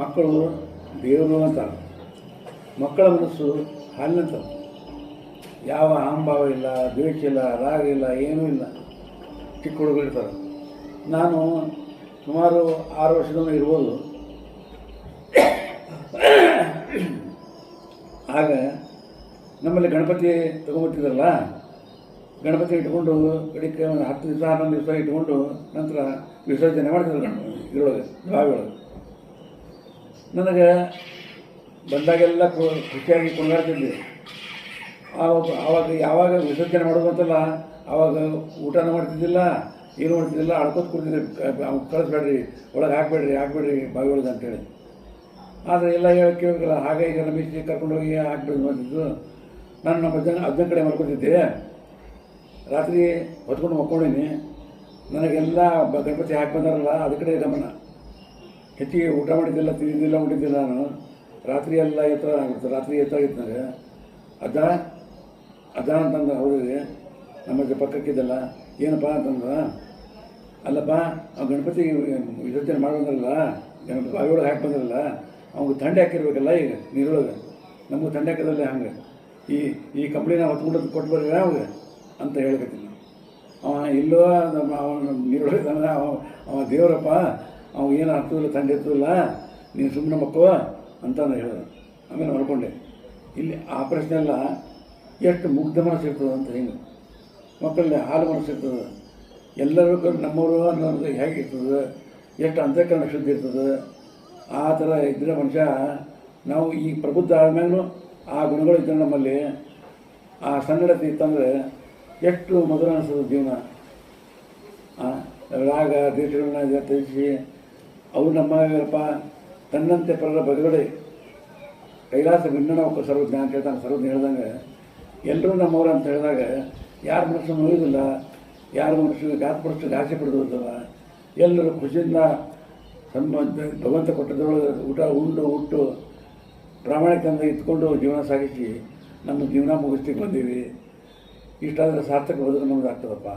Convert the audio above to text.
ಮಕ್ಕಳು ದೇವರು ಅಂತ. ಮಕ್ಕಳ ಮನಸ್ಸು ಹಾಲಿನಂತ ಯಾವ ಅಹಂಭಾವ ಇಲ್ಲ ದ್ವೇಷ ಇಲ್ಲ, ರಾಗ ಇಲ್ಲ, ಏನೂ ಇಲ್ಲ. ಚಿಕ್ಕ ಹುಡುಗರಿರ್ತಾರೆ ನಾನು ಸುಮಾರು ಆರು ವರ್ಷದವನು ಇರ್ಬೋದು. ಆಗ ನಮ್ಮಲ್ಲಿ ಗಣಪತಿ ತಗೊಂಬರ್ತಿದ್ರಲ್ಲ ಗಣಪತಿ ಇಟ್ಕೊಂಡು ಕಡೆಗೆ ಒಂದು ಹತ್ತು ದಿವಸ, ಹನ್ನೊಂದು ದಿವಸ ಇಟ್ಕೊಂಡು ನಂತರ ವಿಸರ್ಜನೆ ಮಾಡ್ತಿದ್ರು ಗಣಪತಿ, ಇದರೊಳಗೆ ಬಾವಿ ಒಳಗೆ ನನಗೆ ಬಂದಾಗೆಲ್ಲ ಖುಷಿಯಾಗಿ ಕೊಂಡಾಡ್ತಿದ್ವಿ ಆವಾಗ ಆವಾಗ, ಯಾವಾಗ ವಿಸರ್ಜನೆ ಮಾಡೋದು ಅಂತಲ್ಲ ಆವಾಗ ಊಟನೂ ಮಾಡ್ತಿದ್ದಿಲ್ಲ, ಏನು ಮಾಡ್ತಿದ್ದಿಲ್ಲ, ಅಳ್ಕೋತ ಅವ್ನು ಕಳಿಸ್ಬೇಡ್ರಿ, ಒಳಗೆ ಹಾಕ್ಬೇಡ್ರಿ ಹಾಕ್ಬೇಡ್ರಿ ಬಾವಿ ಒಳಗೆ ಅಂತೇಳಿ. ಆದರೆ ಎಲ್ಲ ಹೇಳಿ ಕೇಳಬೇಕಲ್ಲ ಹಾಗೆ ಈಗ ರಮೇಶ್ ಕರ್ಕೊಂಡೋಗಿ ಹಾಕ್ಬಿಡ್ದು ಅಂತಿದ್ದು. ನಾನು ನಮ್ಮ ಅಜ್ಜನ ಅಜ್ಜನ ಕಡೆ ಮಾಡ್ಕೊತಿದ್ದೆ ರಾತ್ರಿ ಹೊತ್ಕೊಂಡು ಮಕ್ಕೊಂಡೀನಿ ನನಗೆಲ್ಲ ಗಣಪತಿ ಹಾಕಿ ಬಂದಾರಲ್ಲ, ಅದ ಕಡೆ ಗಮನ. ಹೆಚ್ಚಿಗೆ ಊಟ ಮಾಡಿದ್ದಿಲ್ಲ ತಿಂದಿದ್ದಿಲ್ಲ ಉಂಡಿದ್ದಿಲ್ಲ ನಾನು. ರಾತ್ರಿ ಎಲ್ಲ ಎತ್ತರ ಆಗ್ಬಿಡ್ತು. ರಾತ್ರಿ ಎತ್ತರ ಆಗಿತ್ತು ಅದ ಅದ ಅಂತಂದ್ರೆ ಅಂತಂದ ನಮಗೆ ಪಕ್ಕಕ್ಕಿದ್ದಲ್ಲ, ಏನಪ್ಪ ಅಂತಂದ್ರೆ ಅಲ್ಲಪ್ಪ, ಆ ಗಣಪತಿ ವಿಸರ್ಜನೆ ಮಾಡೋದ್ರಲ್ಲ ಗಣಪತಿ ಬಾವಿಯೊಳಗೆ ಹಾಕಿ ಬಂದ್ರಲ್ಲ, ಅವ್ನಿಗೆ ತಂಡೆ ಹಾಕಿರ್ಬೇಕಲ್ಲ ಈಗ, ನೀರೊಳಗೆ. ನಮಗೆ ತಂಡೆ ಹಾಕೋದಲ್ಲ ಹಂಗೆ. ಈ ಈ ಕಂಪ್ನಿನ ಹೊತ್ಕೊಂಡು ಕೊಟ್ಟು ಬರ್ರಿ ಅವ್ಗೆ ಅಂತ ಹೇಳ್ಕತ್ತೀನಿ ಅವ ಇಲ್ಲೋ, ನಮ್ಮ ಅವನ ನೀರೊಳಗೆ ಅವ ದೇವರಪ್ಪ ಅವ ಏನು ಆಗ್ತದಿಲ್ಲ ತಂದೆ ಇರ್ತದಿಲ್ಲ ನೀನು ಸುಮ್ಮನೆ ಮಕ್ಕಳು ಅಂತ ನಾನು ಹೇಳಿದೆ. ಆಮೇಲೆ ಮಾಡ್ಕೊಂಡೆ ಇಲ್ಲಿ ಆ ಪ್ರಶ್ನೆ ಎಲ್ಲ ಎಷ್ಟು ಮುಗ್ಧ ಮನಸ್ಸು ಅಂತ ಹೇಳಿ. ಮಕ್ಕಳಲ್ಲಿ ಹಾಲು ಮನಸ್ಸು ಇರ್ತದೆ. ಎಲ್ಲರೂ ನಮ್ಮವರು ಅನ್ನೋದು ಹೇಗೆ ಇರ್ತದೆ? ಎಷ್ಟು ಅಂತಃಕರಣ ಶುದ್ಧಿ ಇರ್ತದೆ? ಆ ಥರ ಇದ್ದರೆ ಮನುಷ್ಯ, ನಾವು ಈ ಪ್ರಬುದ್ಧ ಆದ್ಮೇಲೂ ಆ ಗುಣಗಳು ಇದ್ದರೆ ನಮ್ಮಲ್ಲಿ, ಆ ಸನ್ನಡತೆ ಇತ್ತಂದರೆ ಎಷ್ಟು ಮಧುರ ಅನಿಸ್ತದೆ ಜೀವನ. ರಾಗ ದೇಶಗಳನ್ನ ತ್ಯಜಿಸಿ ಅವು ನಮ್ಮ ತನ್ನಂತೆ ಪರರ ಬದುಗಡೆ ಕೈಲಾಸ ಭಿನ್ನಣ ಒಬ್ಬ ಸರ್ವಜ್ಞ ಅಂತ ಹೇಳ್ತಾನೆ, ಸರ್ವಜ್ಞ ಹೇಳ್ದಂಗೆ ಎಲ್ಲರೂ ನಮ್ಮವ್ರು ಅಂತ ಹೇಳಿದಾಗ, ಯಾರ ಮನಸ್ಸು ನೋಯೋದಿಲ್ಲ ಯಾರ ಮನಸ್ಸು ಗಾತ್ಪಡಿಸೋದು ಆಸೆ ಪಡೋದಿಲ್ಲ ಎಲ್ಲರೂ ಖುಷಿಯಿಂದ ತಮ್ಮ ಭಗವಂತ ಕೊಟ್ಟದ್ರೊಳಗೆ ಊಟ, ಉಂಡು ಉಟ್ಟು ಪ್ರಾಮಾಣಿಕದಿಂದ ಇಟ್ಕೊಂಡು ಜೀವನ ಸಾಗಿಸಿ, ನಮ್ಮ ಜೀವನ ಮುಗಿಸ್ಲಿಕ್ಕೆ ಬಂದೀವಿ. ಇಷ್ಟಾದರೆ ಸಾರ್ಥಕ ಬದುಕು ನಮ್ದು ಆಗ್ತದಪ್ಪ